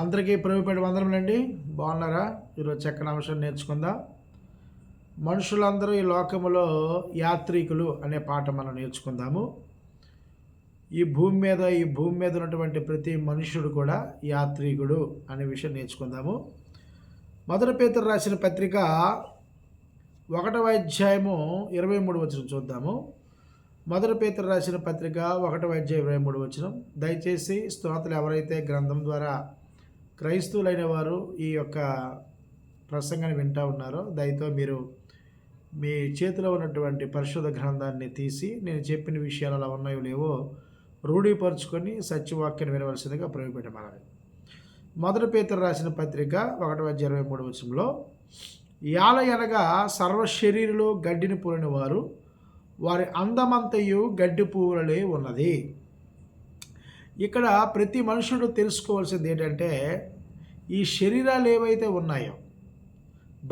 అందరికీ ప్రభుపేట వందనములండి. బాగున్నారా? ఈరోజు చక్కని అంశం నేర్చుకుందాం. మనుషులందరూ ఈ లోకములో యాత్రికులు అనే పాట మనం నేర్చుకుందాము. ఈ భూమి మీద ఈ భూమి మీద ఉన్నటువంటి ప్రతి మనుషుడు కూడా యాత్రికుడు అనే విషయం నేర్చుకుందాము. మొదటి పేతురు రాసిన పత్రిక ఒకటవ అధ్యాయము ఇరవై మూడు వచ్చిన చూద్దాము. మొదటి పేతురు రాసిన పత్రిక ఒకటవ అధ్యాయం ఇరవై మూడు వచ్చిన దయచేసి స్తోతలు ఎవరైతే గ్రంథం ద్వారా క్రైస్తవులైన వారు ఈ యొక్క ప్రసంగాన్ని వింటూ ఉన్నారో దయతో మీరు మీ చేతిలో ఉన్నటువంటి పరిశుద్ధ గ్రంథాన్ని తీసి నేను చెప్పిన విషయాలు అలా ఉన్నాయో లేవో రూఢీపరుచుకొని సత్యవాక్యాన్ని వినవలసిందిగా ప్రవేశపెట్టమని మొదటి పేతురు రాసిన పత్రిక ఒకటో ఇరవై మూడు వచ్చంలో యాల ఎనగా సర్వ శరీరులు గడ్డిని పూరిన వారు వారి అందమంతయు గడ్డి పువ్వులలే ఉన్నది. ఇక్కడ ప్రతి మనుషుడు తెలుసుకోవాల్సింది ఏంటంటే ఈ శరీరాలు ఏవైతే ఉన్నాయో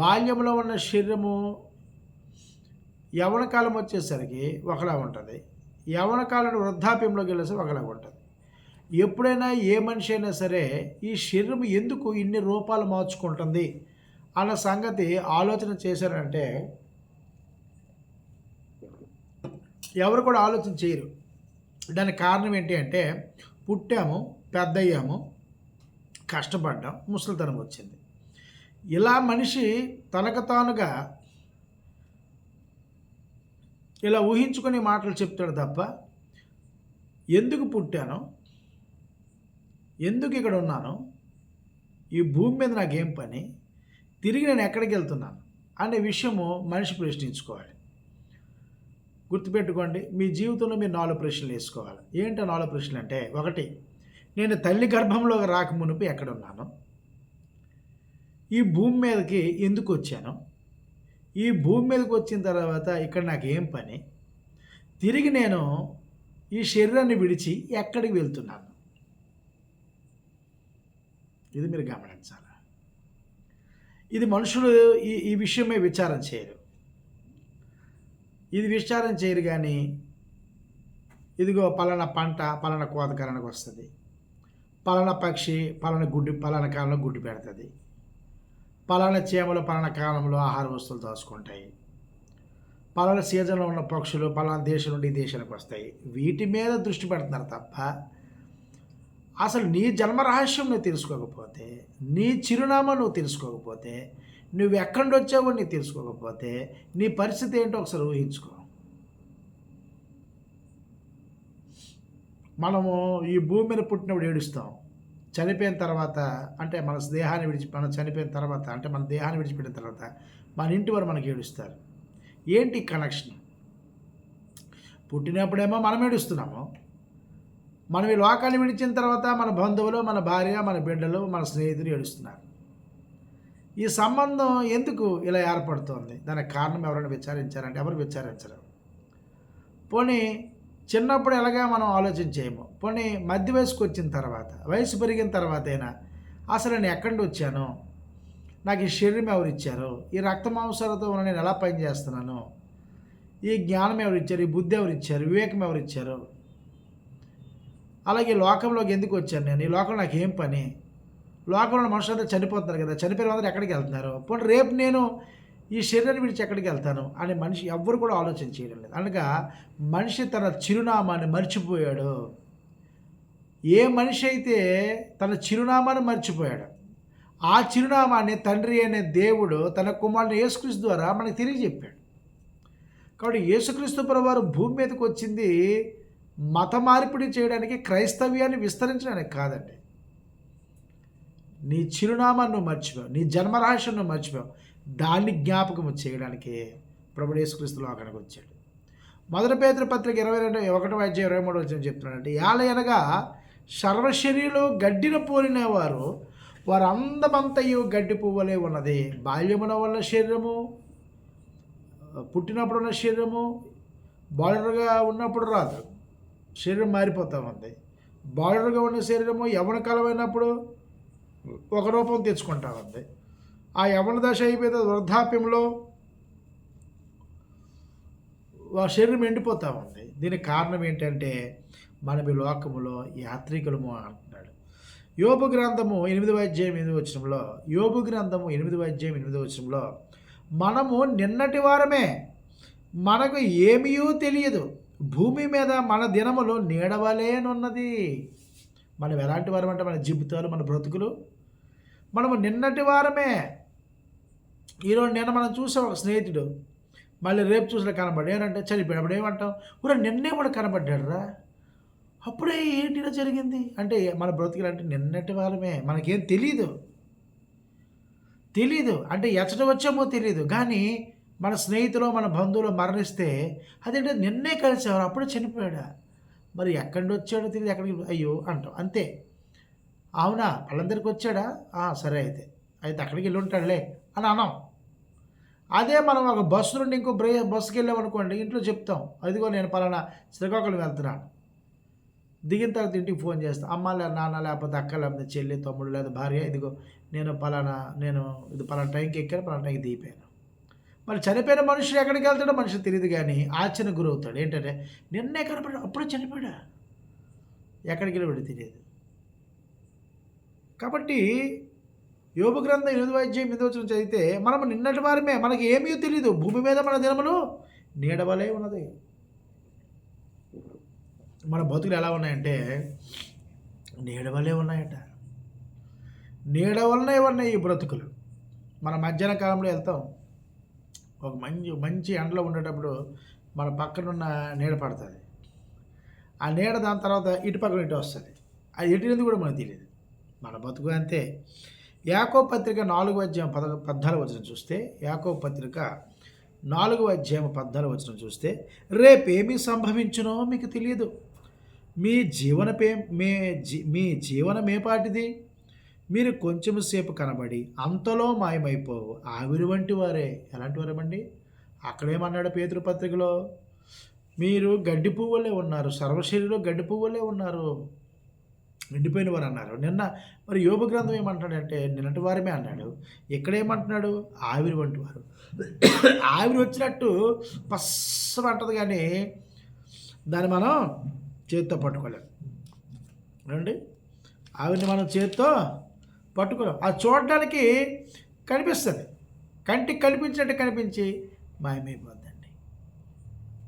బాల్యంలో ఉన్న శరీరము యవన కాలం వచ్చేసరికి ఒకలా ఉంటుంది. యవన కాలం వృద్ధాప్యంలోకి వెళ్ళేసరికి ఒకలా ఉంటుంది. ఎప్పుడైనా ఏ మనిషి అయినా సరే ఈ శరీరం ఎందుకు ఇన్ని రూపాలు మార్చుకుంటుంది అన్న సంగతి ఆలోచన చేశారంటే ఎవరు కూడా ఆలోచన చేయరు. దానికి కారణం ఏంటి అంటే పుట్టాము పెద్దయ్యాము కష్టపడ్డాం ముసలితనం వచ్చింది. ఇలా మనిషి తనకు తానుగా ఇలా ఊహించుకునే మాటలు చెప్తాడు తప్ప ఎందుకు పుట్టాను ఎందుకు ఇక్కడ ఉన్నాను ఈ భూమి మీద నాకేం పని తిరిగి నేను ఎక్కడికి వెళ్తున్నాను అనే విషయము మనిషి ప్రశ్నించుకోవాలి. గుర్తుపెట్టుకోండి మీ జీవితంలో మీరు నాలుగు ప్రశ్నలు వేసుకోవాలి. ఏంటో నాలుగు ప్రశ్నలు అంటే ఒకటి నేను తల్లి గర్భంలో రాక మునుపు ఎక్కడున్నాను? ఈ భూమి మీదకి ఎందుకు వచ్చాను? ఈ భూమి మీదకి వచ్చిన తర్వాత ఇక్కడ నాకు ఏం పని? తిరిగి నేను ఈ శరీరాన్ని విడిచి ఎక్కడికి వెళ్తున్నాను? ఇది మీరు గమనించాలి. ఇది మనుషులు ఈ ఈ విషయమే విచారం చేయరు. ఇది విచారం చేయరు కానీ ఇదిగో పలానా పంట పలానా కోతకాలానికి వస్తుంది. పలానా పక్షి పలానా గుడ్డి పలానా కాలంలో గుడ్డి పెడుతుంది. పలానా చేమలు పలానా కాలంలో ఆహార వస్తువులు దాచుకుంటాయి. పలానా సీజన్లో ఉన్న పక్షులు పలానా దేశం నుండి దేశానికి వస్తాయి. వీటి మీద దృష్టి పెడుతున్నారు తప్ప అసలు నీ జన్మ రహస్యం నువ్వు తెలుసుకోకపోతే నీ చిరునామా నువ్వు తెలుసుకోకపోతే నువ్వు ఎక్కడి నుండి వచ్చావో నీకు తెలుసుకోకపోతే నీ పరిస్థితి ఏంటో ఒకసారి ఊహించుకో. మనము ఈ భూమి మీద పుట్టినప్పుడు ఏడుస్తాం. చనిపోయిన తర్వాత అంటే మన దేహాన్ని విడిచి మనం చనిపోయిన తర్వాత అంటే మన దేహాన్ని విడిచిపెట్టిన తర్వాత మన ఇంటి వారు మనకి ఏడుస్తారు. ఏంటి కనెక్షన్? పుట్టినప్పుడేమో మనం ఏడుస్తున్నాము. మనం ఈ లోకాన్ని విడిచిన తర్వాత మన బంధువులు మన భార్య మన బిడ్డలు మన స్నేహితులు ఏడుస్తున్నారు. ఈ సంబంధం ఎందుకు ఇలా ఏర్పడుతోంది? దానికి కారణం ఎవరైనా విచారించారంటే ఎవరు విచారించరు? పోనీ చిన్నప్పుడు ఎలాగా మనం ఆలోచించేయము? పోనీ మధ్య వయసుకు వచ్చిన తర్వాత వయసు పెరిగిన తర్వాత అయినా అసలు నేను ఎక్కడి వచ్చాను? నాకు ఈ శరీరం ఎవరు ఇచ్చారు? ఈ రక్త మాంసాలతో నేను ఎలా పనిచేస్తున్నాను ఈ జ్ఞానం ఎవరు ఇచ్చారు? ఈ బుద్ధి ఎవరు ఇచ్చారు? వివేకం ఎవరు ఇచ్చారు? అలాగే లోకంలోకి ఎందుకు వచ్చాను నేను? ఈ లోకంలో నాకు ఏం పని? లోకంలో మనుషులంతా చనిపోతున్నారు కదా చనిపోయిన వాళ్ళందరూ ఎక్కడికి వెళ్తున్నారు? పోనీ రేపు నేను ఈ శరీరాన్ని విడిచి ఎక్కడికి వెళ్తాను? అని మనిషి ఎవ్వరు కూడా ఆలోచన చేయడం లేదు. అనగా మనిషి తన చిరునామాన్ని మర్చిపోయాడు. ఏ మనిషి అయితే తన చిరునామాను మర్చిపోయాడు ఆ చిరునామాన్ని తండ్రి అనే దేవుడు తన కుమారుని యేసుక్రీస్తు ద్వారా మనకు తెలియజెప్పాడు. కాబట్టి యేసుక్రీస్తు వారు భూమి మీదకి వచ్చింది మత మార్పిడి చేయడానికి క్రైస్తవ్యాన్ని విస్తరించడానికి కాదండి. నీ చిరునామాను మర్చిపోయావు నీ జన్మరహస్యం మర్చిపోయావు. దాన్ని జ్ఞాపకం చేయడానికి ప్రభుడు యేసుక్రీస్తు అక్కడికి వచ్చాడు. మొదటి పేదల పత్రిక ఇరవై రెండు ఒకటి వైద్య ఇరవై మూడు వచ్చిన చెప్తున్నాడంటే యాల అనగా గడ్డిన పోలినవారు వారు వారు అందమంతయు గడ్డి పువ్వులే ఉన్నది. బాల్యమున ఉన్న శరీరము పుట్టినప్పుడు ఉన్న శరీరము బాలుడుగా ఉన్నప్పుడు రాదు. శరీరం మారిపోతూ ఉంది. బాలుడుగా ఉన్న శరీరము యవన కాలమైనప్పుడు ఒక రూపం తెచ్చుకుంటా ఉంది ఆ యవన దశ అయిపోయిన వృద్ధాప్యంలో ఆ శరీరం ఎండిపోతూ ఉంది. దీనికి కారణం ఏంటంటే మనం ఈ లోకములో యాత్రికులము అంటున్నాడు. యోబు గ్రంథము ఎనిమిది అధ్యాయం ఎనిమిది వచ్చినంలో యోబు గ్రంథము ఎనిమిది అధ్యాయం ఎనిమిది వచ్చినంలో మనము నిన్నటి వారమే మనకు ఏమీయూ తెలియదు. భూమి మీద మన దినములు నీడవలేనున్నది. మనం ఎలాంటి వారం అంటే మన జీవితాలు మన బ్రతుకులు మనము నిన్నటి వారమే. ఈరోజు నిన్న మనం చూసాం ఒక స్నేహితుడు. మళ్ళీ రేపు చూసిన కనబడి ఏంటంటే చనిపోయాడు. అప్పుడు ఏమంటాం? కూడా నిన్నే కూడా కనబడ్డాడు రా అప్పుడే ఏంటి జరిగింది? అంటే మన బ్రతుకులు అంటే నిన్నటి వారమే. మనకేం తెలియదు తెలీదు. అంటే ఎచ్చట వచ్చామో తెలియదు కానీ మన స్నేహితులు మన బంధువులు మరణిస్తే అదేంటే? నిన్నే కలిసేవారు. అప్పుడే చనిపోయాడా? మరి ఎక్కడి నుండి వచ్చాడో తెలియదు ఎక్కడికి? అయ్యో అంటాం. అంతే. అవునా? వాళ్ళందరికీ వచ్చాడా? సరే అయితే. అయితే అక్కడికి వెళ్ళి ఉంటాడులే అని అన్నాం. అదే మనం ఒక బస్సు నుండి ఇంకో బ్రే బస్సుకి వెళ్ళామనుకోండి ఇంట్లో చెప్తాం. అదిగో నేను పలానా శ్రీకాకుళం వెళ్తున్నాను. దిగిన తర్వాత ఇంటికి ఫోన్ చేస్తాను అమ్మ లేదా నాన్న లేకపోతే అక్క లేకపోతే చెల్లి తమ్ముడు లేదా భార్య ఇదిగో నేను పలానా నేను ఇది పలానా టైంకి ఎక్కాను పలానా టైంకి దిగిపోయాను. మరి చనిపోయిన మనుషులు ఎక్కడికి వెళ్తాడో మనిషి తెలియదు కానీ ఆశ్చర్య గురవుతాడు ఏంటంటే నిన్నే కనపడ అప్పుడే చనిపోయాడా? ఎక్కడికి వెళ్ళి తెలియదు. కాబట్టి యోగ గ్రంథం ఎనిమిది అధ్యాయం ఎనిమిది వచ్చిన చదివితే మనం నిన్నటి వారమే మనకి ఏమీ తెలియదు భూమి మీద మన దినములు నీడవలే ఉన్నది. మన బతుకులు ఎలా ఉన్నాయంటే నీడవలే ఉన్నాయట. నీడ వలనే ఉన్నాయి ఈ బ్రతుకులు? మన మధ్యాహ్న కాలంలో వెళ్తాం. ఒక మంచి మంచి ఎండలో ఉండేటప్పుడు మన పక్కనున్న నీడ పడుతుంది. ఆ నీడ దాని తర్వాత ఇటు పక్కన ఇటు వస్తుంది. అది ఎటు కూడా మనకు తెలియదు. మన బతుకు అంతే. యాకో పత్రిక నాలుగు అధ్యాయం పద పద్నాలుగు వచ్చిన చూస్తే యాకో పత్రిక నాలుగు అధ్యాయం పద్నాలుగు వచ్చిన చూస్తే రేపేమి సంభవించునో మీకు తెలియదు. మీ జీవన పే మే జీ మీ జీవనమేపాటిది మీరు కొంచెం సేపు కనబడి అంతలో మాయమైపోవు. ఆవిరి వంటి వారే. ఎలాంటి వారేమండి? అక్కడేమన్నాడు పేతురు పత్రికలో? మీరు గడ్డి పువ్వులే ఉన్నారు. సర్వశరీరంలో గడ్డి పువ్వులే ఉన్నారు. నిండిపోయిన వారు అన్నారు నిన్న మరి యోగ గ్రంథం ఏమంటాడంటే నిన్నటి వారమే అన్నాడు. ఇక్కడ ఏమంటున్నాడు ఆవిరి వంటి వారు. ఆవిరి వచ్చినట్టు పస్సం అంటది కానీ దాన్ని మనం చేతితో పట్టుకోలేం. ఏమండి? ఆవిరిని మనం చేతితో పట్టుకోలేం. అది చూడడానికి కనిపిస్తుంది. కంటికి కనిపించినట్టు కనిపించి మాయమైపోద్దండి.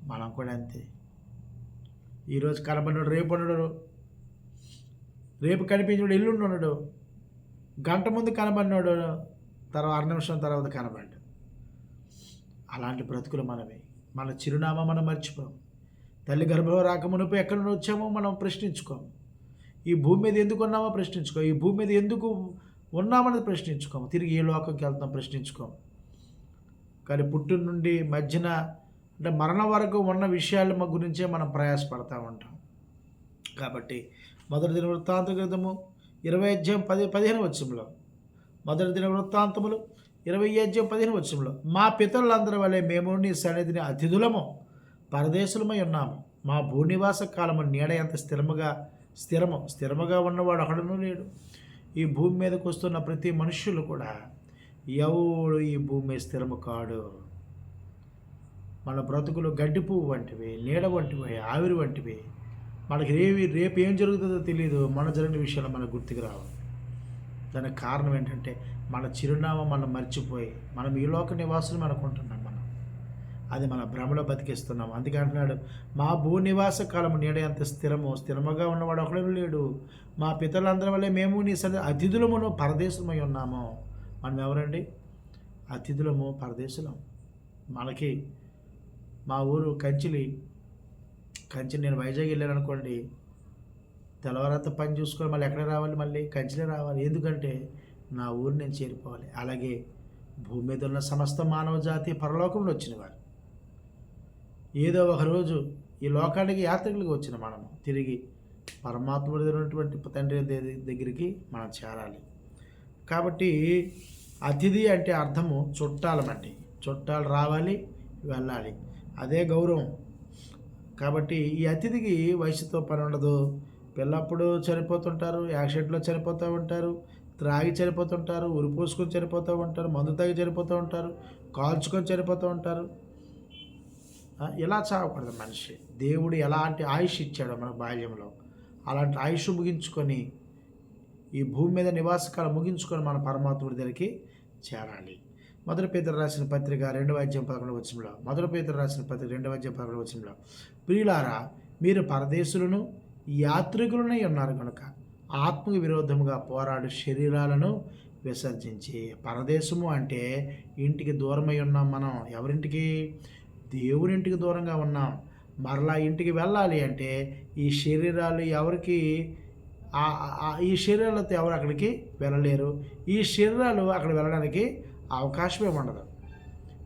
మనం కూడా అంతే. ఈరోజు కనబడినాడు రేపు ఉండడు. రేపు కనిపించాడు ఎల్లుండి ఉన్నాడు. గంట ముందు కనబడినాడు. తర్వాత అర నిమిషం తర్వాత కనబడ్డాడు. అలాంటి బ్రతుకులు మనమే మన చిరునామా మనం మర్చిపోం. తల్లి గర్భంలో రాకమునుపు ఎక్కడి నుండి వచ్చామో మనం ప్రశ్నించుకోము ఈ భూమి మీద ఎందుకు ఉన్నామో ప్రశ్నించుకో. ఈ భూమి మీద ఎందుకు ఉన్నామన్నది ప్రశ్నించుకోము తిరిగి ఏ లోకంకి వెళ్తాం ప్రశ్నించుకోము కానీ పుట్టిన నుండి మధ్యన అంటే మరణం వరకు ఉన్న విషయాల గురించే మనం ప్రయాసపడతా ఉంటాం. కాబట్టి మొదటి దిన వృత్తాంత గ్రంథము ఇరవై అధ్యాయం పది పదిహేను వచ్చంలో మొదటి దిన వృత్తాంతములు ఇరవై అధ్యాయం పదిహేను వచ్చంలో మా పితరులందరి వలె మేము నీ సన్నిధిని అతిథులము పరదేశులమై ఉన్నాము. మా భూనివాస కాలము నీడ ఎంత స్థిరముగా స్థిరము స్థిరముగా ఉన్నవాడు ఒకడును లేడు. ఈ భూమి మీదకు వస్తున్న ప్రతి మనుష్యులు కూడా ఎవడు ఈ భూమి స్థిరము కాడు? మన బ్రతుకులు గడ్డి పువ్వు వంటివి నీడ వంటివి ఆవిరి వంటివి. మనకి రేవి రేపు ఏం జరుగుతుందో తెలియదు మన జరిగిన విషయాలు మనకు గుర్తుకు రావు. దానికి కారణం ఏంటంటే మన చిరునామా మనం మర్చిపోయి మనం ఈ లోక నివాసులు అనుకుంటున్నాం మనం. అది మన భ్రమలో బతికిస్తున్నాం. అందుకే అంటున్నాడు మా భూ నివాస కాలం నీడ ఎంత స్థిరము స్థిరముగా ఉన్నవాడు ఒకడు లేడు? మా పితరులందరి వల్లే మేము నీ సరి అతిథులమును పరదేశమై ఉన్నాము. మనం ఎవరండి? అతిథులము పరదేశులం. మనకి మా ఊరు కంచిలి కంచి నేను వైజాగ్ వెళ్ళాను అనుకోండి తెల్లవారంతా పని చూసుకొని మళ్ళీ ఎక్కడ రావాలి మళ్ళీ? కంచిలో రావాలి. ఎందుకంటే నా ఊరు నేను చేరిపోవాలి. అలాగే భూమి మీద ఉన్న సమస్త మానవ జాతి పరలోకంలో వచ్చిన వారు. ఏదో ఒకరోజు ఈ లోకానికి యాత్రికులకు వచ్చిన మనము. తిరిగి పరమాత్ముడు ఉన్నటువంటి తండ్రి దగ్గరికి మనం చేరాలి. కాబట్టి అతిథి అంటే అర్థము చుట్టాలమండి. చుట్టాలు రావాలి వెళ్ళాలి. అదే గౌరవం. కాబట్టి ఈ అతిథికి వయసుతో పని ఉండదు. పిల్లప్పుడు చనిపోతుంటారు యాక్సిడెంట్లో చనిపోతూ ఉంటారు త్రాగి చనిపోతుంటారు ఉరి పోసుకొని చనిపోతూ ఉంటారు మందు తాగి చనిపోతూ ఉంటారు కాల్చుకొని చనిపోతూ ఉంటారు. ఇలా చావకూడదు మనిషి? దేవుడు ఎలాంటి ఆయుష్ ఇచ్చాడో మన బాల్యంలో. అలాంటి ఆయుష్ ముగించుకొని ఈ భూమి మీద నివాసకాలం ముగించుకొని మన పరమాత్ముడి దగ్గరికి చేరాలి. మొదటి పేదలు రాసిన పత్రిక రెండవ అధ్యాయం పదకొండు వచ్చంలో మొదటి పేదలు రాసిన పత్రిక రెండవ అధ్యాయం పదకొండు వచ్చంలో ప్రియులారా మీరు పరదేశులను యాత్రికులనై ఉన్నారు కనుక ఆత్మకు విరోధముగా పోరాడు శరీరాలను విసర్జించి పరదేశము అంటే ఇంటికి దూరమై ఉన్నాం మనం. ఎవరింటికి? దేవుడింటికి దూరంగా ఉన్నాం. మరలా ఇంటికి వెళ్ళాలి అంటే ఈ శరీరాలు ఎవరికి? ఈ శరీరాలతో ఎవరు అక్కడికి వెళ్ళలేరు? ఈ శరీరాలు అక్కడ వెళ్ళడానికి అవకాశమే ఉండదు.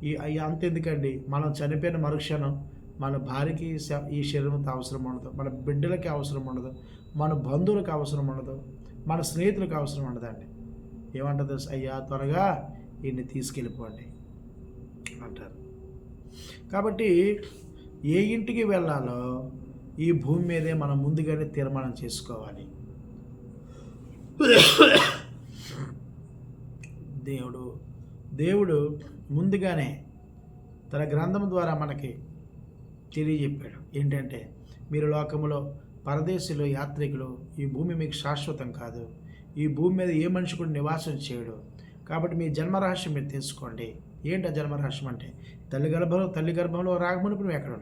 ఈ అంతెందుకండి? మనం చనిపోయిన మరుక్షణం మన భార్యకి ఈ శరీరంతో అవసరం ఉండదు. మన బిడ్డలకి అవసరం ఉండదు. మన బంధువులకు అవసరం ఉండదు. మన స్నేహితులకు అవసరం ఉండదండి. ఏమంటుంది అయ్యా త్వరగా ఈయన్ని తీసుకెళ్ళిపోండి అంటారు. కాబట్టి ఏ ఇంటికి వెళ్ళాలో ఈ భూమి మీదే మనం ముందుగానే తీర్మానం చేసుకోవాలి. దేవుడు దేవుడు ముందుగానే తన గ్రంథం ద్వారా మనకి తెలియజెప్పాడు. ఏంటంటే మీరు లోకములో పరదేశీలు యాత్రికులు ఈ భూమి మీకు శాశ్వతం కాదు. ఈ భూమి మీద ఏ మనిషి కూడా నివాసం చేయడు. కాబట్టి మీ జన్మరహస్యం మీరు తెలుసుకోండి. ఏంటి ఆ జన్మరహస్యం అంటే? తల్లి గర్భంలో తల్లి గర్భంలో రాకమునుపు నువ్వు ఎక్కడ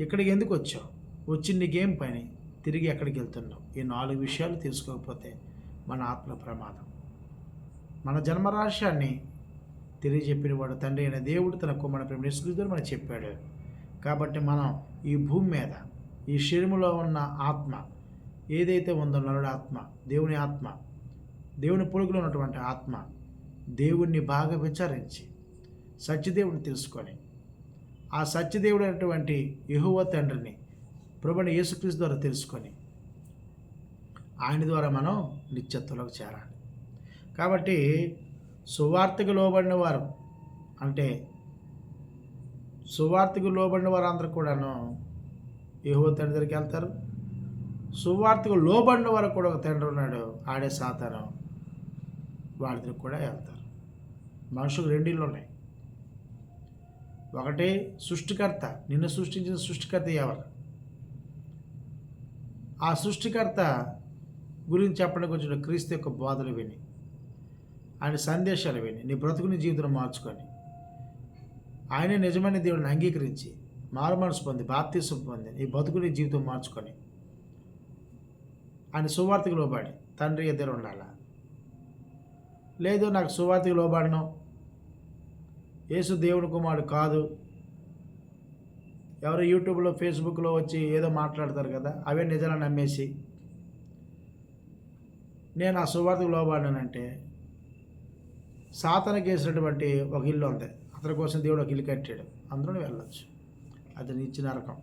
ఇక్కడికి ఎందుకు వచ్చావు? వచ్చి నీకేం పని? తిరిగి ఎక్కడికి వెళ్తున్నావు? ఈ నాలుగు విషయాలు తెలుసుకోకపోతే మన ఆత్మ ప్రమాదం. మన జన్మరహస్యాన్ని తెలియజెప్పిన వాడు తండ్రి అయిన దేవుడు తన కుమారుడు ప్రేమ నిస్కృతుడు మనకు చెప్పాడు. కాబట్టి మనం ఈ భూమి మీద ఈ శరీరంలో ఉన్న ఆత్మ ఏదైతే ఉందో నరుడు ఆత్మ దేవుని ఆత్మ దేవుని పొలుగులో ఉన్నటువంటి ఆత్మ దేవుణ్ణి బాగా విచారించి సత్యదేవుని తెలుసుకొని ఆ సత్యదేవుడు అయినటువంటి యహువ తండ్రిని ప్రభుని యేసుక్రీస్తు ద్వారా తెలుసుకొని ఆయన ద్వారా మనం నిత్యత్వంలోకి చేరాలి. కాబట్టి సువార్తకు లోబడిన వారు అంటే సువార్తకు లోబడిన వారు కూడాను యహో తండ్రి దగ్గరికి వెళ్తారు. సువార్తకు లోబడిన వారు కూడా ఒక తండ్రి ఉన్నాడు ఆడే సాతాను వాళ్ళ దగ్గరికి కూడా వెళ్తారు. మనుషులు రెండిళ్ళు ఉన్నాయి. ఒకటి సృష్టికర్త నిన్ను సృష్టించిన సృష్టికర్త ఎవరు? ఆ సృష్టికర్త గురించి చెప్పడానికి వచ్చిన క్రీస్తు యొక్క బోధలు విని ఆయన సందేశాలు విని నీ బ్రతుకుని జీవితం మార్చుకొని ఆయనే నిజమైన దేవుడిని అంగీకరించి మారు మనసు పొంది బాప్తీసం పొంది నీ బతుకుని జీవితం మార్చుకొని ఆయన సువార్తకు లోబడి తండ్రి ఇద్దరు ఉండాలా? లేదు నాకు సువార్తకు లోబడను. యేసు దేవుని కుమారుడు కాదు. ఎవరు యూట్యూబ్లో ఫేస్బుక్లో వచ్చి ఏదో మాట్లాడతారు కదా అవే నిజాలను నమ్మేసి నేను ఆ సువార్తకు లోబడినానంటే సాతనకి వేసినటువంటి ఒక ఇల్లు ఉంది. అతని కోసం దేవుడు ఒక ఇల్లు కట్టాడు. అందులో వెళ్ళచ్చు. అది నిత్య నరకం.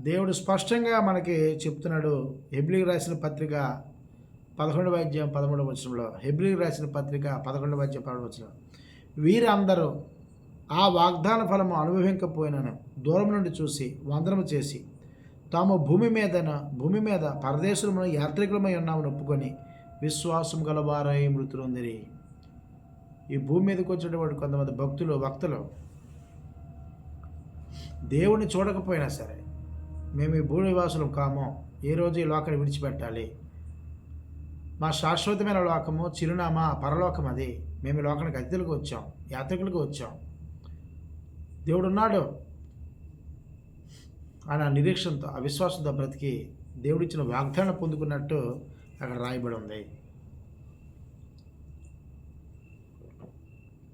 దేవుడు స్పష్టంగా మనకి చెప్తున్నాడు హెబ్లికి రాసిన పత్రిక పదకొండు వాద్యం పదమూడవ వచనంలో హెబ్లికి రాసిన పత్రిక పదకొండు వాద్యం పదమూడవ వచనం. వీరందరూ ఆ వాగ్దాన ఫలము అనుభవించకపోయినను దూరం నుండి చూసి వందనము చేసి తాము భూమి మీదన భూమి మీద పరదేశంలో యాత్రికులమై ఉన్నామని ఒప్పుకొని విశ్వాసం గలవారై మృతులుందిరి. ఈ భూమి మీదకి వచ్చినటువంటి కొంతమంది భక్తులు భక్తులు దేవుణ్ణి చూడకపోయినా సరే మేము ఈ భూమి నివాసులం కాము. ఏ రోజు ఈ లోకాన్ని విడిచిపెట్టాలి? మా శాశ్వతమైన లోకము చిరునామా పరలోకం అది. మేము ఈ లోకానికి అతిథులకు వచ్చాం యాత్రికులకు వచ్చాం. దేవుడు ఉన్నాడు అని ఆ నిరీక్షణతో ఆ విశ్వాసంతో బ్రతికి దేవుడిచ్చిన వాగ్దానం పొందుకున్నట్టు అక్కడ రాయబడి ఉంది.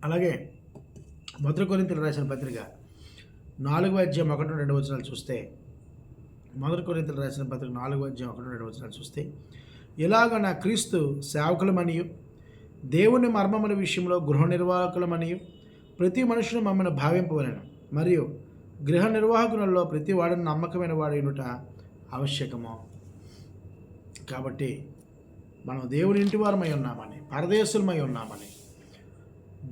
అలాగే మధురకొరింతలు రాసిన పత్రిక నాలుగు అధ్యాయం ఒకటి రెండు వచనాలు చూస్తే మొదటి రాసిన పత్రిక నాలుగు అధ్యాయం ఒకటి రెండు వచనాలు చూస్తే ఇలాగ నా క్రీస్తు సేవకులమనియు దేవుని మర్మముల విషయంలో గృహ నిర్వాహకులమనియు ప్రతి మనుషులు మమ్మల్ని భావింపవలను మరియు గృహ నిర్వాహకులలో ప్రతి వాడిని నమ్మకమైన వాడైనట ఆవశ్యకము. కాబట్టి మనం దేవుని ఇంటి వారమై ఉన్నామని పరదేశులమై ఉన్నామని.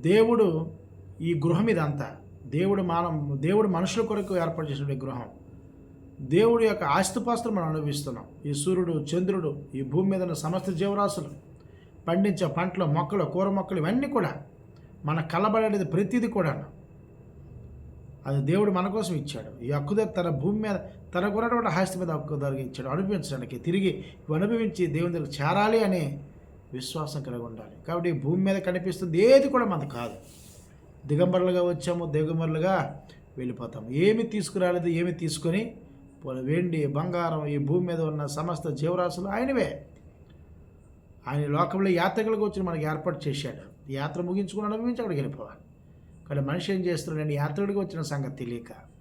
దేవుడు ఈ గృహం ఇదంతా. దేవుడు మానం దేవుడు మనుషుల కొరకు ఏర్పాటు చేసిన గృహం. దేవుడి యొక్క ఆస్తిపాస్తులు మనం అనుభవిస్తున్నాం. ఈ సూర్యుడు చంద్రుడు ఈ భూమి మీద ఉన్న సమస్త జీవరాశులు పండించే పంటలు మొక్కలు కూర మొక్కలు ఇవన్నీ కూడా మన కలబడేది ప్రతిదీ కూడా అది దేవుడు మన కోసం ఇచ్చాడు. ఈ హక్కుదారు తన భూమి మీద తనకు ఉన్నటువంటి ఆస్తి మీద హక్కు ఇచ్చాడు. అనుభవించడానికి తిరిగి అనుభవించి దేవుని దగ్గర చేరాలి అనే విశ్వాసం కలిగి ఉండాలి. కాబట్టి భూమి మీద కనిపిస్తుంది ఏది కూడా మనది కాదు. దిగంబరులుగా వచ్చాము దిగంబరులుగా వెళ్ళిపోతాము. ఏమి తీసుకురాలేదు ఏమి తీసుకొని వెండి బంగారం ఈ భూమి మీద ఉన్న సమస్త జీవరాశులు ఆయనవే. ఆయన లోకంలో యాత్రికులకు వచ్చి మనకి ఏర్పాటు చేశాడు. ఈ యాత్ర ముగించుకుని అనుభవించి అక్కడికి వెళ్ళిపోవాలి. కానీ మనిషి ఏం చేస్తున్నాడు నేను యాత్రికుడికి వచ్చిన సంగతి తెలియక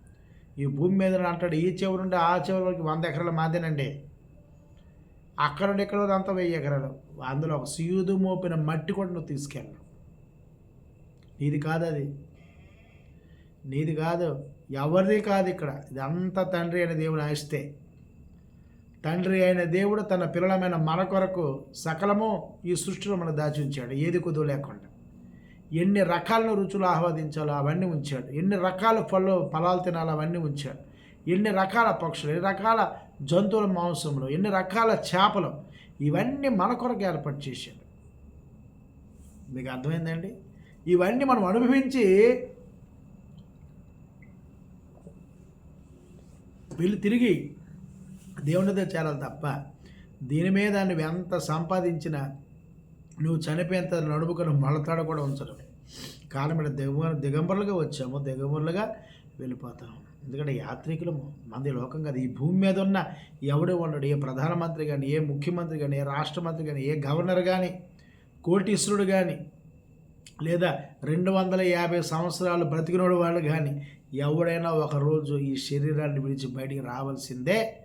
ఈ భూమి మీద అంటాడు ఈ చివరి నుండి ఆ చివరి వరకు వంద ఎకరాల మాదేనండి. అక్కడ నుండి ఎక్కడ అంతా వెయ్యి ఎకరాలు. అందులో ఒక సీదు మోపిన మట్టి కూడా నువ్వు తీసుకెళ్ళను నీది కాదు అది. నీది కాదు. ఎవరిది కాదు ఇక్కడ. ఇదంతా తండ్రి అయిన దేవుడు ఆస్తే. తండ్రి అయిన దేవుడు తన పిల్లలమైన మన కొరకు సకలము ఈ సృష్టిలో మనకు దాచి ఉంచాడు. ఏది కుదువు లేకుండా. ఎన్ని రకాల రుచులు ఆహ్వాదించాలో అవన్నీ ఉంచాడు. ఎన్ని రకాల పళ్ళు ఫలాలు తినాలో అవన్నీ ఉంచాడు. ఎన్ని రకాల పక్షులు ఎన్ని రకాల జంతువుల మాంసములు ఎన్ని రకాల చేపలు ఇవన్నీ మన కొరకు ఏర్పాటు చేశాడు. మీకు అర్థమైందండి? ఇవన్నీ మనం అనుభవించి వెళ్ళి తిరిగి దేవుని చేరాలి తప్ప దీని మీద నువ్వు ఎంత సంపాదించినా నువ్వు చనిపోయేంత నడుముకను మలతాడ కూడా ఉంచడం కాలం మీద దిగ దిగంబరులుగా వచ్చాము దిగంబరులుగా వెళ్ళిపోతాము. ఎందుకంటే యాత్రికులము మంది లోకం కాదు. ఈ భూమి మీద ఉన్న ఎవడు ఉండడు. ఏ ప్రధానమంత్రి కానీ ఏ ముఖ్యమంత్రి కానీ ఏ రాష్ట్ర మంత్రి కానీ ఏ గవర్నర్ కానీ కోటీశ్వరుడు కానీ లేదా రెండు వందల యాభై సంవత్సరాలు బ్రతికినోడు వాళ్ళు కానీ ఎవడైనా ఒకరోజు ఈ శరీరాన్ని విడిచి బయటికి రావాల్సిందే.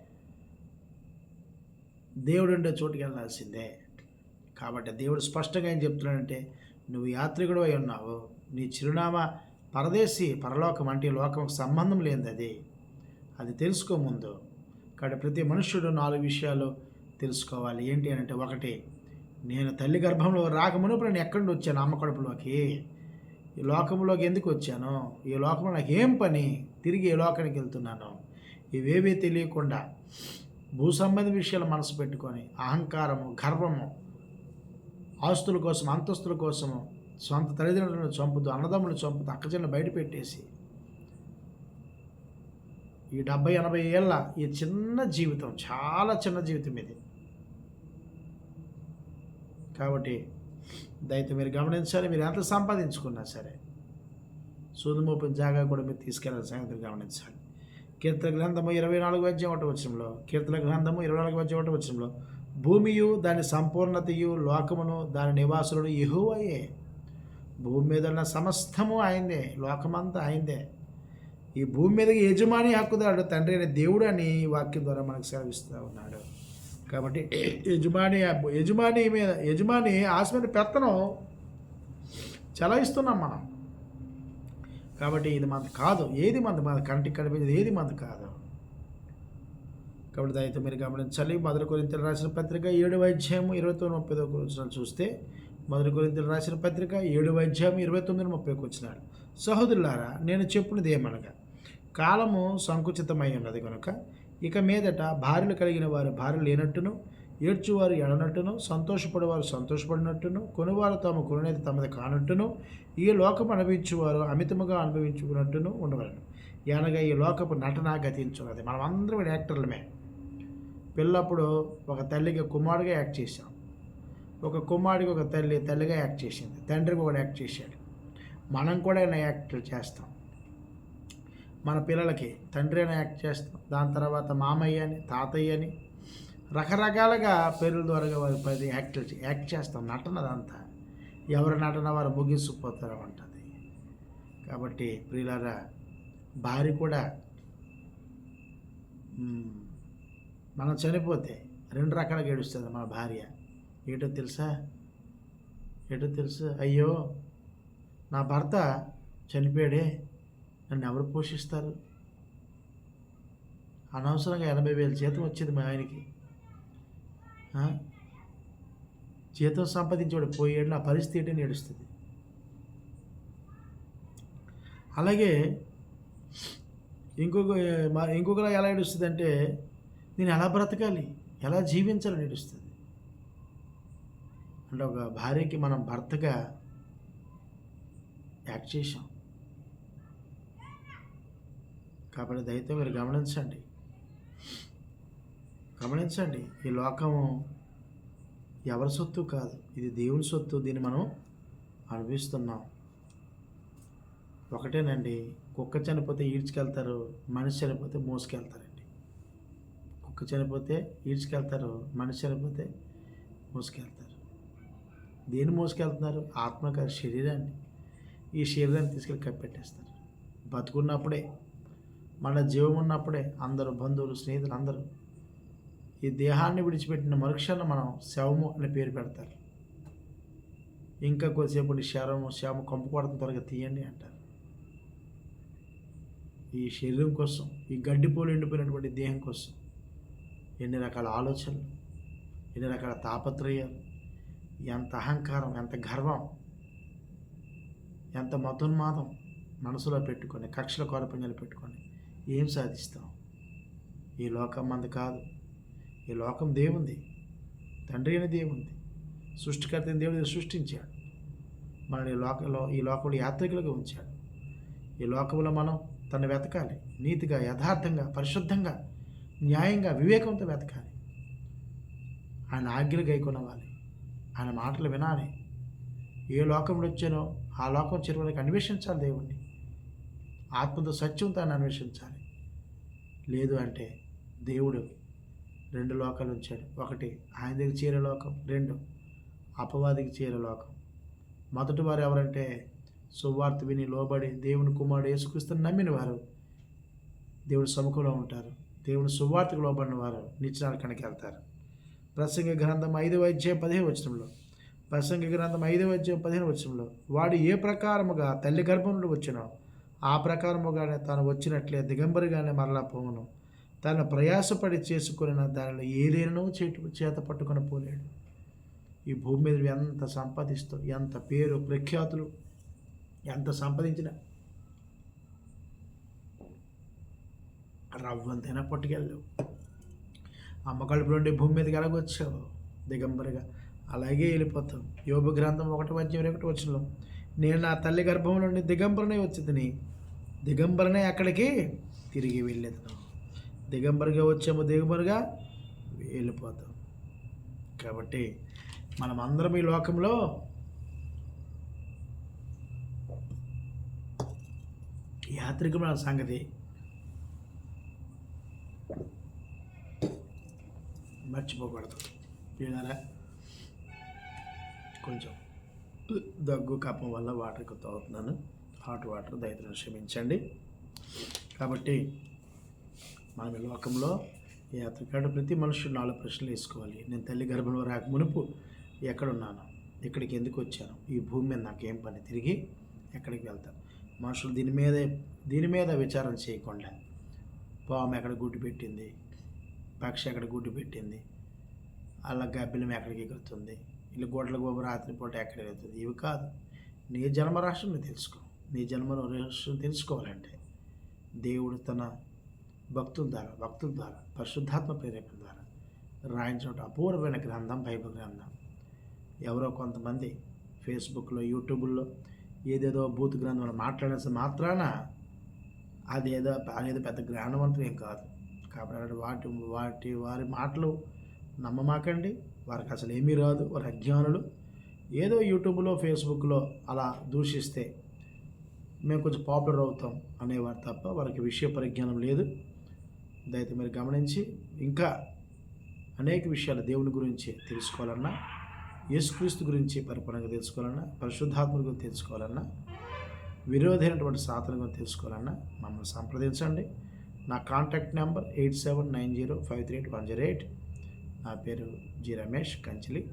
దేవుడు ఉండే చోటుకి వెళ్ళాల్సిందే. కాబట్టి దేవుడు స్పష్టంగా ఏం చెప్తున్నాడంటే నువ్వు యాత్రికుడు అయి ఉన్నావు. నీ చిరునామా పరదేశి పరలోకం అంటే లోకంకు సంబంధం లేనిది అది. అది తెలుసుకో ముందు. కాబట్టి ప్రతి మనుష్యుడు నాలుగు విషయాలు తెలుసుకోవాలి. ఏంటి అని అంటే ఒకటి నేను తల్లి గర్భంలో రాకమునుపు నేను ఎక్కడి నుండి వచ్చాను? అమ్మ కడుపులోకి ఈ లోకంలోకి ఎందుకు వచ్చాను? ఈ లోకంలో నాకు ఏం పని? తిరిగి ఏ లోకానికి వెళ్తున్నాను. ఇవేవీ తెలియకుండా భూ సంబంధ విషయాలు మనసు పెట్టుకొని అహంకారము గర్వము ఆస్తుల కోసం అంతస్తుల కోసం సొంత తల్లిదండ్రులను చంపుతూ అన్నదమ్ములు చంపుతూ అక్కచెల్ని బయట పెట్టేసి ఈ డెబ్బై ఎనభై ఏళ్ళ ఈ చిన్న జీవితం చాలా చిన్న జీవితం ఇది. కాబట్టి దయతో మీరు గమనించాలి మీరు ఎంత సంపాదించుకున్నా సరే సూదుమోపిన జాగా కూడా మీరు తీసుకెళ్ళాలి సాయంత్రం గమనించాలి. కీర్తన గ్రంథము ఇరవై నాలుగు అధ్యాయం ఒకటి వచ్చంలో కీర్తన గ్రంథము ఇరవై నాలుగు అధ్యాయం ఒకటి వచ్చంలో భూమియు దాని సంపూర్ణతయు లోకమును దాని నివాసులను యహోవయే. భూమి మీద ఉన్న సమస్తము ఆయనదే లోకమంతా ఆయనదే. ఈ భూమి మీద యజమాని హక్కుదాడు తండ్రి అనే దేవుడు అని వాక్యం ద్వారా మనకు సెలవిస్తూ ఉన్నాడు. కాబట్టి యజమాని యజమాని మీద యజమాని ఆశ మీద పెత్తనం చలాయిస్తున్నాం మనం. కాబట్టి ఇది మనది కాదు ఏది మనది మన కంటికి కనిపించేది ఏది మనది కాదు? కాబట్టి దయతో మీరు గమనించాలి. మొదటి కొరింతలు రాసిన పత్రిక ఏడు అధ్యాయం ఇరవై తొమ్మిది ముప్పై వచ్చినాలు చూస్తే మొదటి కొరింతలు రాసిన పత్రిక ఏడు అధ్యాయం ఇరవై తొమ్మిది ముప్పై వచ్చినాడు సహోదరులారా నేను చెప్పినది ఏమనగా కాలము సంకుచితమై ఉన్నది కనుక ఇక మీదట భార్యలు కలిగిన వారు భార్య లేనట్టును ఏడ్చువారు ఎడనట్టును సంతోషపడేవారు సంతోషపడినట్టును కొనువారు తాము కొనునేది తమది కానట్టును ఈ లోకం అనుభవించువారు అమితముగా అనుభవించుకున్నట్టును ఉండవలను. అనగా ఈ లోకపు నటన గతించున్నది. మనం అందరం యాక్టర్లమే. పిల్లప్పుడు ఒక తల్లికి కుమారుడిగా యాక్ట్ చేశాం. ఒక కుమారుడికి ఒక తల్లి తల్లిగా యాక్ట్ చేసింది. తండ్రికి కూడా యాక్ట్ చేశాడు. మనం కూడా యాక్ట్ చేస్తాం. మన పిల్లలకి తండ్రి అని యాక్ట్ చేస్తాం. దాని తర్వాత మామయ్య అని తాతయ్య అని రకరకాలుగా పేర్ల ద్వారా వారి పది యాక్ట్ యాక్ట్ చేస్తాం. నటన అదంతా. ఎవరి నటన వారు ముగిసిపోతారు అంటది. కాబట్టి ప్రియులారా భార్య కూడా మనం చనిపోతే రెండు రకాలుగా ఏడుస్తుంది మన భార్య. ఏటో తెలుసా? ఏటో తెలుసా? అయ్యో నా భర్త చనిపోయాడే నన్ను ఎవరు పోషిస్తారు? అనవసరంగా ఎనభై వేల జీతం వచ్చేది మా ఆయనకి. జీతం సంపాదించేవాడు పోయేడు నా పరిస్థితి ఏంటని ఏడుస్తుంది. అలాగే ఇంకొక మా- ఇంకొకలా ఎలా ఏడుస్తుంది అంటే నేను ఎలా బ్రతకాలి? ఎలా జీవించాలని ఏడుస్తుంది అంటే ఒక భార్యకి మనం భర్తగా యాక్ట్ చేసాం కాబట్టి దయతో మీరు గమనించండి. గమనించండి ఈ లోకము ఎవరి సొత్తు కాదు. ఇది దేవుని సొత్తు దీన్ని మనం అనుభవిస్తున్నాం. ఒకటేనండి కుక్క చనిపోతే ఈడ్చుకెళ్తారు మనిషి చనిపోతే మోసుకెళ్తారు. కుక్క చనిపోతే ఈడ్చుకెళ్తారు మనిషి చనిపోతే మోసుకెళ్తారు. దేన్ని మోసుకెళ్తున్నారు? ఆత్మకారి శరీరాన్ని. ఈ శరీరాన్ని తీసుకెళ్ళి కప్పెట్టేస్తారు. బతుకున్నప్పుడే మన జీవం ఉన్నప్పుడే అందరూ బంధువులు స్నేహితులు అందరూ ఈ దేహాన్ని విడిచిపెట్టిన మరుక్షణ మనం శవము అనే పేరు పెడతారు. ఇంకా కొద్దిసేపు శరము శవము శవము కంపు కొడతం త్వరగా తీయండి అంటారు. ఈ శరీరం కోసం ఈ గడ్డిపోలు ఎండిపోయినటువంటి దేహం కోసం ఎన్ని రకాల ఆలోచనలు ఎన్ని రకాల తాపత్రయాలు ఎంత అహంకారం ఎంత గర్వం ఎంత మతోన్మాదం మనసులో పెట్టుకొని కక్షల కోరపంజాలు పెట్టుకొని ఏం సాధిస్తాం? ఈ లోకం మంది కాదు. ఈ లోకం దేవుంది. తండ్రి అయిన దేవుంది. సృష్టికర్త దేవుడు సృష్టించాడు. మనని ఈ లోకంలో ఈ లోకంలో యాత్రికులుగా ఉంచాడు. ఈ లోకంలో మనం తను వెతకాలి. నీతిగా యథార్థంగా పరిశుద్ధంగా న్యాయంగా వివేకంతో వెతకాలి. ఆయన ఆజ్ఞలు గైకొనవాలి. ఆయన మాటలు వినాలి. ఏ లోకంలో వచ్చానో ఆ లోకం చిరువలకు అన్వేషించాలి దేవుణ్ణి. ఆత్మతో సత్యంతో ఆయన అన్వేషించాలి. లేదు అంటే దేవుడు రెండు లోకాలు ఉంచాడు. ఒకటి ఆయన దగ్గర చేరే లోకం రెండు అపవాదికి చేరే లోకం. మొదటి వారు ఎవరంటే సువార్త విని లోబడి దేవుని కుమారుడు యేసుక్రీస్తుని నమ్మిన వారు దేవుడు సముఖంలో ఉంటారు. దేవుని సువార్తకు లోబడిన వారు నిత్యనారకానికి వెళ్తారు ప్రసంగ గ్రంథం ఐదవ అధ్యాయం పదిహేను వచనంలో ప్రసంగ గ్రంథం ఐదవ అధ్యాయం పదిహేను వచనంలో వాడు ఏ ప్రకారముగా తల్లి గర్భంలో వచ్చినో ఆ ప్రకారముగానే తాను వచ్చినట్లే దిగంబరిగానే మరలా పోవును. తను ప్రయాసపడి చేసుకున్న దానిలో ఏదేనో చేటు చేత పట్టుకొని పోలేడు. ఈ భూమి మీద ఎంత సంపాదిస్తూ ఎంత పేరు ప్రఖ్యాతులు ఎంత సంపాదించినా రవ్వంతైనా పట్టుకెళ్ళావు అమ్మ కడుపు నుండి భూమి మీద కలగొచ్చావు దిగంబరిగా. అలాగే వెళ్ళిపోతాం. యోగ గ్రంథం ఒకటి మధ్య ఒకటి వచ్చిన నేను నా తల్లి గర్భం నుండి దిగంబరనే వచ్చి తిని దిగంబరనే అక్కడికి తిరిగి వెళ్ళేది దిగంబరిగా వచ్చాము దిగంబరిగా వెళ్ళిపోతాం. కాబట్టి మనం అందరం ఈ లోకంలో యాత్రికుల సంగతి మర్చిపోకూడదు. వినారా కొంచెం దగ్గు కప్పం వల్ల వాటర్ ఎక్కువ తాగుతున్నాను హాట్ వాటర్ దయచేసి క్షమించండి. కాబట్టి మనం ఈ లోకంలో యాత్రికాడు ప్రతి మనుషుడు నాలుగు ప్రశ్నలు వేసుకోవాలి. నేను తల్లి గర్భంలో రాక మునుపు ఎక్కడున్నాను? ఇక్కడికి ఎందుకు వచ్చాను? ఈ భూమి మీద నాకేం పని? తిరిగి ఎక్కడికి వెళ్తాను? మనుషులు దీని మీదే దీని మీద విచారం చేయకుండా పాము ఎక్కడ గుడ్డు పెట్టింది? పక్షి ఎక్కడ గుడ్డు పెట్టింది. అలా గబ్బిలం ఎక్కడికి ఎగురుతుంది ఇల్లు గోడల గోబు రాత్రిపూట ఎక్కడ ఎగురుతుంది ఇవి కాదు. నీ జన్మ రాష్ట్రం తెలుసుకో. నీ జన్మ రహస్యం తెలుసుకోవాలంటే దేవుడు తన భక్తుల ద్వారా భక్తుల ద్వారా పరిశుద్ధాత్మ ప్రేరేపణ ద్వారా రాయించిన అపూర్వమైన గ్రంథం బైబిల్ గ్రంథం. ఎవరో కొంతమంది ఫేస్బుక్లో యూట్యూబ్లో ఏదేదో బూత్ గ్రంథంలో మాట్లాడేసి మాత్రాన అదేదో అదేదో పెద్ద జ్ఞానవంతం ఏం కాదు. కాబట్టి వాటి వాటి వారి మాటలు నమ్మమాకండి. వారికి అసలు ఏమీ రాదు. వారి అజ్ఞానులు. ఏదో యూట్యూబ్లో ఫేస్బుక్లో అలా దూషిస్తే మేము కొంచెం పాపులర్ అవుతాం అనేవారు తప్ప వారికి విషయ పరిజ్ఞానం లేదు. దయతో మీరు గమనించి ఇంకా అనేక విషయాలు దేవుని గురించి తెలుసుకోవాలన్నా యేసుక్రీస్తు గురించి పరిపూర్ణంగా తెలుసుకోవాలన్నా పరిశుద్ధాత్మ గురించి తెలుసుకోవాలన్నా విరోధైనటువంటి సాధన గురించి తెలుసుకోవాలన్నా మమ్మల్ని సంప్రదించండి. నా contact number eight seven nine zero five three eight one zero eight నా పేరు జి రమేష్ కంచిలి.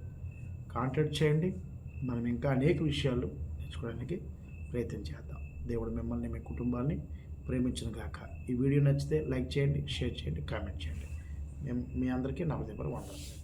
కాంటాక్ట్ చేయండి. మనం ఇంకా అనేక విషయాలు నేర్చుకోవడానికి ప్రయత్నం చేద్దాం. దేవుడు మిమ్మల్ని మీ కుటుంబాన్ని ప్రేమించిన గాక ఈ వీడియో నచ్చితే లైక్ చేయండి షేర్ చేయండి కామెంట్ చేయండి. మేము మీ అందరికీ నా హృదయపూర్వక వందనాలు.